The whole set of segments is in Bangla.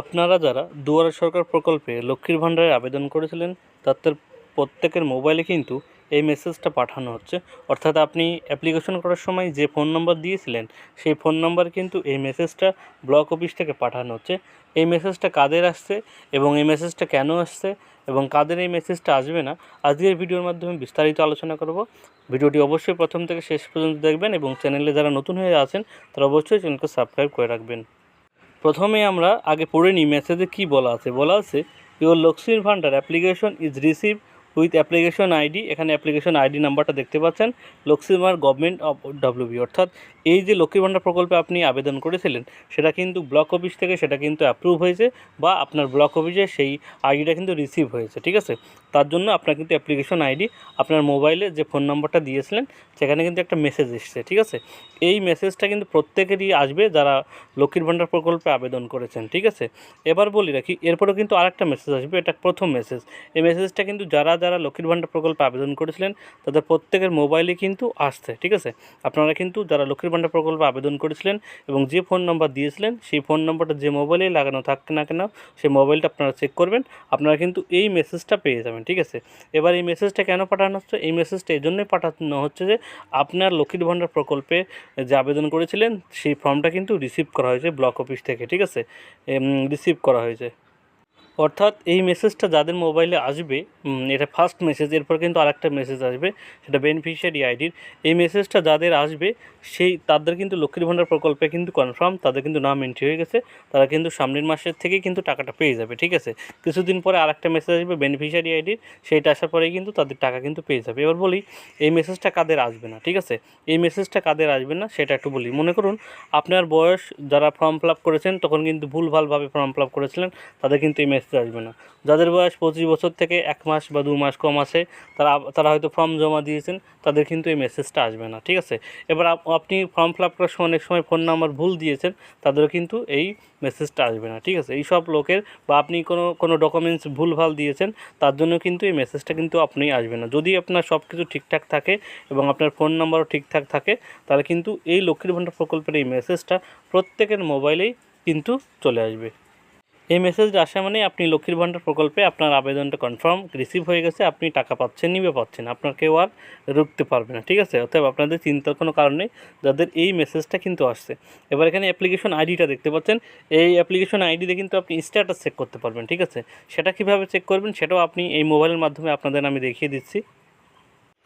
আপনারা যারা দুয়ারে সরকার প্রকল্পে লক্ষ্মীর ভাণ্ডারে আবেদন করেছিলেন, তাদের প্রত্যেকের মোবাইলে কিন্তু এই মেসেজটা পাঠানো হচ্ছে। অর্থাৎ আপনি অ্যাপ্লিকেশন করার সময় যে ফোন নম্বর দিয়েছিলেন, সেই ফোন নম্বর কিন্তু এই মেসেজটা ব্লক অফিস থেকে পাঠানো হচ্ছে। এই মেসেজটা কাদের আসছে এবং এই মেসেজটা কেন আসছে এবং কাদের এই মেসেজটা আসবে না, আজকের ভিডিওর মাধ্যমে বিস্তারিত আলোচনা করব। ভিডিওটি অবশ্যই প্রথম থেকে শেষ পর্যন্ত দেখবেন এবং চ্যানেলে যারা নতুন হয়ে আছেন, তারা অবশ্যই চ্যানেলকে সাবস্ক্রাইব করে রাখবেন। প্রথমে আমরা আগে পড়ে নিই মেসেজে কী বলা আছে। বলা আছে ইউর লক্ষ্মীর ভাণ্ডার application is receive with application ID এখানে অ্যাপ্লিকেশন আইডি নাম্বারটা দেখতে পাচ্ছেন লক্ষ্মীর গভর্নমেন্ট অফ ডব্লিউবি অর্থাৎ এই যে লক্ষ্মীর ভাণ্ডার প্রকল্পে আপনি আবেদন করেছিলেন, সেটা কিন্তু ব্লক অফিস থেকে সেটা কিন্তু অ্যাপ্রুভ হয়েছে বা আপনার ব্লক অফিসে সেই আইডিটা কিন্তু রিসিভ হয়েছে, ঠিক আছে? তার জন্য আপনার কিন্তু অ্যাপ্লিকেশন আইডি আপনার মোবাইলে যে ফোন নাম্বারটা দিয়েছিলেন, সেখানে কিন্তু একটা মেসেজ এসছে, ঠিক আছে? এই মেসেজটা কিন্তু প্রত্যেকেরই আসবে যারা লক্ষ্মীর ভাণ্ডার প্রকল্পে আবেদন করেছেন, ঠিক আছে? এবার বলি রাখি, এরপরেও কিন্তু আরেকটা মেসেজ আসবে, এটা প্রথম মেসেজ এই মেসেজটা কিন্তু যারা যারা লক্ষ্মীর ভাণ্ডার প্রকল্পে আবেদন করেছিলেন, তাদের প্রত্যেকের মোবাইলে কিন্তু আসছে, ঠিক আছে? আপনারা কিন্তু যারা লক্ষ্মীর ভাণ্ডার প্রকল্পে আবেদন করেছিলেন এবং যে ফোন নাম্বার দিয়েছিলেন, সেই ফোন নাম্বারটা যে মোবাইলে লাগানো থাকে না কেন, সেই মোবাইলটা আপনারা চেক করবেন, আপনারা কিন্তু এই মেসেজটা পেয়ে যাবেন, ঠিক আছে? এবার এই মেসেজটা কেন পাঠানো হচ্ছে? এই মেসেজটা এই জন্যই পাঠানো হচ্ছে যে, আপনার লক্ষ্মীর ভাণ্ডার প্রকল্পে যে আবেদন করেছিলেন, সেই ফর্মটা কিন্তু রিসিভ করা হয়েছে ব্লক অফিস থেকে, ঠিক আছে? রিসিভ করা হয়েছে। অর্থাৎ এই মেসেজটা যাদের মোবাইলে আসবে এটা ফার্স্ট মেসেজ এরপর কিন্তু আরেকটা মেসেজ আসবে, সেটা বেনিফিশিয়ারি আইডির এই মেসেজটা যাদের আসবে, সেই, তাদের কিন্তু লক্ষ্মীর ভাণ্ডার প্রকল্পে কিন্তু কনফার্ম তাদের কিন্তু নাম এন্ট্রি হয়ে গেছে, তারা কিন্তু সামনের মাসের থেকেই কিন্তু টাকাটা পেয়ে যাবে, ঠিক আছে? কিছুদিন পরে আরেকটা মেসেজ আসবে বেনিফিশিয়ারি আইডির সেইটা আসার পরেই কিন্তু তাদের টাকা কিন্তু পেয়ে যাবে। এবার বলি, এই মেসেজটা কাদের আসবে না, ঠিক আছে? এই মেসেজটা কাদের আসবে না, সেটা একটু বলি। মনে করুন, আপনার বয়স, যারা ফর্ম ফিল করেছেন, তখন কিন্তু ভুলভালভাবে ফর্ম ফিল করেছিলেন, তাদের কিন্তু এই মেসেজ আসবে না। যাদের বয়স পঁচিশ বছর থেকে এক মাস বা দু মাস কম আছে, তারা তারা হয়তো ফর্ম জমা দিয়েছেন, তাদের কিন্তু এই মেসেজটা আসবে না, ঠিক আছে? এবার আপ- আপনি ফর্ম ফিল আপ করার সময় অনেক সময় ফোন নাম্বার ভুল দিয়েছেন, তাদেরও কিন্তু এই মেসেজটা আসবে না, ঠিক আছে? এই সব লোকের বা আপনি কোনো কোনো ডকুমেন্টস ভুলভাল দিয়েছেন, তার জন্য কিন্তু এই মেসেজটা কিন্তু আপনি আসবে না। যদি আপনার সব কিছু ঠিকঠাক থাকে এবং আপনার ফোন নাম্বারও ঠিকঠাক থাকে, তাহলে কিন্তু এই লক্ষ্মীর ভাণ্ডার প্রকল্পের এই মেসেজটা প্রত্যেকের মোবাইলেই কিন্তু চলে আসবে। এই মেসেজটা আসা মানে আপনি লক্ষ্মীর ভাণ্ডার প্রকল্পে আপনার আবেদনটা কনফার্ম রিসিভ হয়ে গেছে, আপনি টাকা পাচ্ছেন, নিবে পাচ্ছেন। আপনার কেউ আর রুখতে পারবে না, ঠিক আছে? অতএব আপনাদের চিন্তার কোনো কারণ নেই, যাদের এই মেসেজটা কিন্তু আসছে। এবার এখানে অ্যাপ্লিকেশন আইডিটা দেখতে পাচ্ছেন। এই অ্যাপ্লিকেশন আইডিতে কিন্তু আপনি স্ট্যাটাস চেক করতে পারবেন, ঠিক আছে? সেটা কীভাবে চেক করবেন, সেটাও আপনি এই মোবাইলের মাধ্যমে আপনাদের আমি দেখিয়ে দিচ্ছি।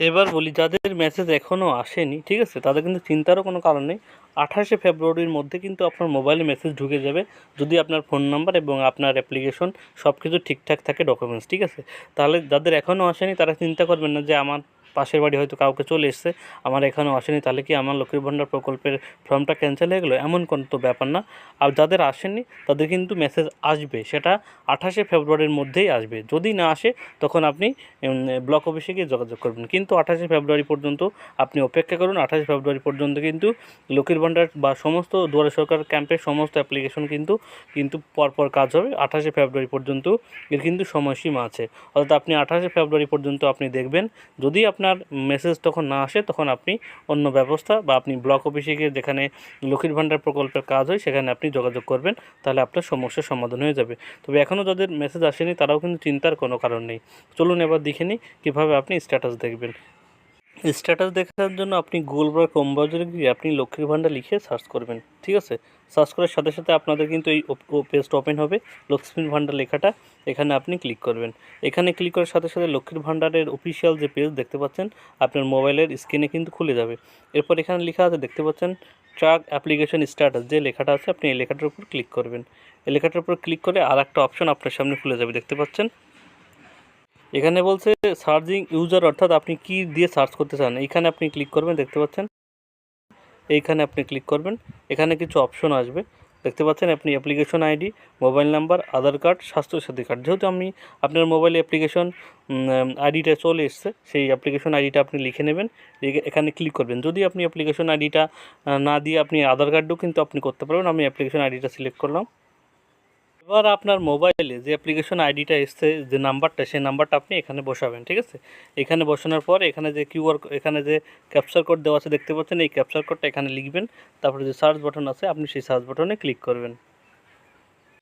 এবার বলি, যাদের মেসেজ এখনও আসেনি, ঠিক আছে? তাদের কিন্তু চিন্তারও কোনো কারণ নেই। আঠাশে ফেব্রুয়ারির মধ্যে কিন্তু আপনার মোবাইলে মেসেজ ঢুকে যাবে। যদি আপনার ফোন নাম্বার এবং আপনার অ্যাপ্লিকেশন সব কিছু ঠিকঠাক থাকে ডকুমেন্টস ঠিক আছে? তাহলে যাদের এখনও আসেনি, তারা চিন্তা করবেন না যে আমার পাশের বাড়ি হয়তো কাউকে চলে এসছে, আমার এখনও আসেনি, তাহলে কি আমার লক্ষ্মীর ভাণ্ডার প্রকল্পের ফর্মটা ক্যান্সেল হয়ে গেলো? এমন কোনো তো ব্যাপার না। আর যাদের আসেনি, তাদের কিন্তু মেসেজ আসবে, সেটা আঠাশে ফেব্রুয়ারির মধ্যেই আসবে। যদি না আসে, তখন আপনি ব্লক অফিসে গিয়ে যোগাযোগ করবেন। কিন্তু আঠাশে ফেব্রুয়ারি পর্যন্ত আপনি অপেক্ষা করুন। আঠাশে ফেব্রুয়ারি পর্যন্ত কিন্তু লক্ষ্মীর ভাণ্ডার বা সমস্ত দুয়ারে সরকার ক্যাম্পের সমস্ত অ্যাপ্লিকেশন কিন্তু কিন্তু পরপর কাজ হবে। আঠাশে ফেব্রুয়ারি পর্যন্ত এর কিন্তু সময়সীমা আছে। অর্থাৎ আপনি আঠাশে ফেব্রুয়ারি পর্যন্ত আপনি দেখবেন। যদি আপনার মেসেজ তখন না আসে, তখন আপনি অন্য ব্যবস্থা বা আপনি ব্লক অফিসে গিয়ে যেখানে লক্ষ্মীর ভাণ্ডার প্রকল্পের কাজ হয়, সেখানে আপনি যোগাযোগ করবেন, তাহলে আপনার সমস্যার সমাধান হয়ে যাবে। তবে এখনও যাদের মেসেজ আসেনি, তারাও কিন্তু চিন্তার কোনো কারণ নেই। চলুন এবার দেখে নিই, কীভাবে আপনি স্ট্যাটাস দেখবেন। স্ট্যাটাস দেখার জন্য আপনি গুগল বা কম ব্রাউজারে গিয়ে আপনি লক্ষ্মীর ভাণ্ডার লিখে সার্চ করবেন, ঠিক আছে? সার্চ করার সাথে সাথে আপনাদের কিন্তু এই পেজটা ওপেন হবে, লক্ষ্মীর ভাণ্ডার লেখাটা, এখানে আপনি ক্লিক করবেন। এখানে ক্লিক করার সাথে সাথে লক্ষ্মীর ভাণ্ডারের অফিসিয়াল যে পেজ দেখতে পাচ্ছেন, আপনার মোবাইলের স্ক্রিনে কিন্তু খুলে যাবে। এরপর এখানে লেখা আছে, দেখতে পাচ্ছেন, ট্রাক অ্যাপ্লিকেশন স্ট্যাটাস যে লেখাটা আছে, আপনি এই লেখাটার উপর ক্লিক করবেন। এই লেখাটার উপর ক্লিক করে আর একটা অপশন আপনার সামনে খুলে যাবে, দেখতে পাচ্ছেন? এখানে বলছে সার্চিং ইউজার, অর্থাৎ আপনি কি দিয়ে সার্চ করতে চান এখানে আপনি ক্লিক করবেন, দেখতে পাচ্ছেন? এইখানে আপনি ক্লিক করবেন, এখানে কিছু অপশন আসবে, দেখতে পাচ্ছেন আপনি application ID, mobile number, Aadhaar card Swasthya Sathi card. যেহেতু আমি আপনার মোবাইলে অ্যাপ্লিকেশন আইডিটা চলে এসছে, সেই অ্যাপ্লিকেশন আইডিটা আপনি লিখে নেবেন এখানে ক্লিক করবেন। যদি আপনি অ্যাপ্লিকেশন আইডিটা না দিয়ে আপনি আধার কার্ডও কিন্তু আপনি করতে পারবেন, আমি অ্যাপ্লিকেশন আইডিটা সিলেক্ট করলাম। এবার আপনার মোবাইলে যে অ্যাপ্লিকেশন আইডিটা এসছে, যে নাম্বারটা সেই নাম্বারটা আপনি এখানে বসাবেন, ঠিক আছে? এখানে বসানোর পর এখানে যে কিউআর এখানে যে ক্যাপচার কোড দেওয়া আছে, দেখতে পাচ্ছেন, এই ক্যাপচার কোডটা এখানে লিখবেন। তারপরে যে সার্চ বাটন আছে, আপনি সেই সার্চ বাটনে ক্লিক করবেন।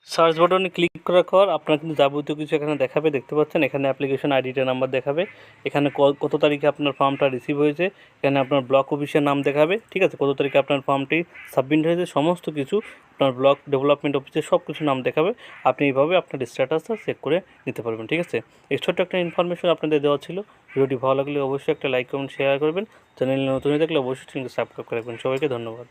সার্চ বাটনে ক্লিক করার পর আপনার কিন্তু যাবতীয় কিছু এখানে দেখাবে, দেখতে পাচ্ছেন? এখানে অ্যাপ্লিকেশন আইডিটা নাম্বার দেখাবে। এখানে কত তারিখে আপনার ফর্মটা রিসিভ হয়েছে, এখানে আপনার ব্লক অফিসের নাম দেখাবে, ঠিক আছে? কত তারিখে আপনার ফর্মটি সাবমিট হয়েছে, সমস্ত কিছু আপনার ব্লক ডেভেলপমেন্ট অফিসের সব কিছু নাম দেখাবে। আপনি এইভাবে আপনার স্ট্যাটাসটা চেক করে নিতে পারবেন, ঠিক আছে? এই ছোট্ট একটা ইনফরমেশন আপনাদের দেওয়া ছিল। ভিডিওটি ভালো লাগলে অবশ্যই একটা লাইক কমেন্ট শেয়ার করবেন। চ্যানেলে নতুন হয়ে থাকলে অবশ্যই সাবস্ক্রাইব করে রাখবেন। সবাইকে ধন্যবাদ।